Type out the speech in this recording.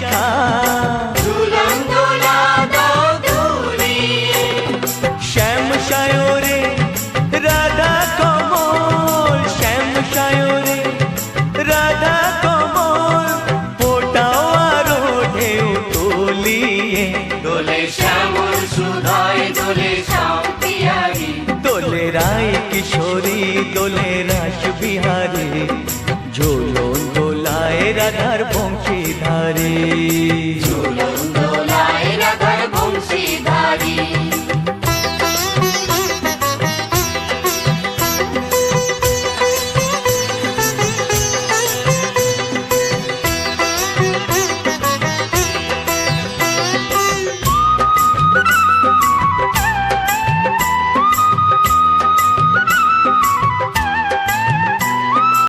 বিশাখা শ্যাম সায়রে রাধা কমল শ্যাম সায়রে রাধা কমল ফোটাও আরও ঢেউ তুলিয়ে। দোলে শ্যামল সুধায় দোলে শ্যাম পিয়ারি। দোলে রায় কিশোরী দোলে রাস বিহারী ঝোলন দোলায় রাধার বংশীধারী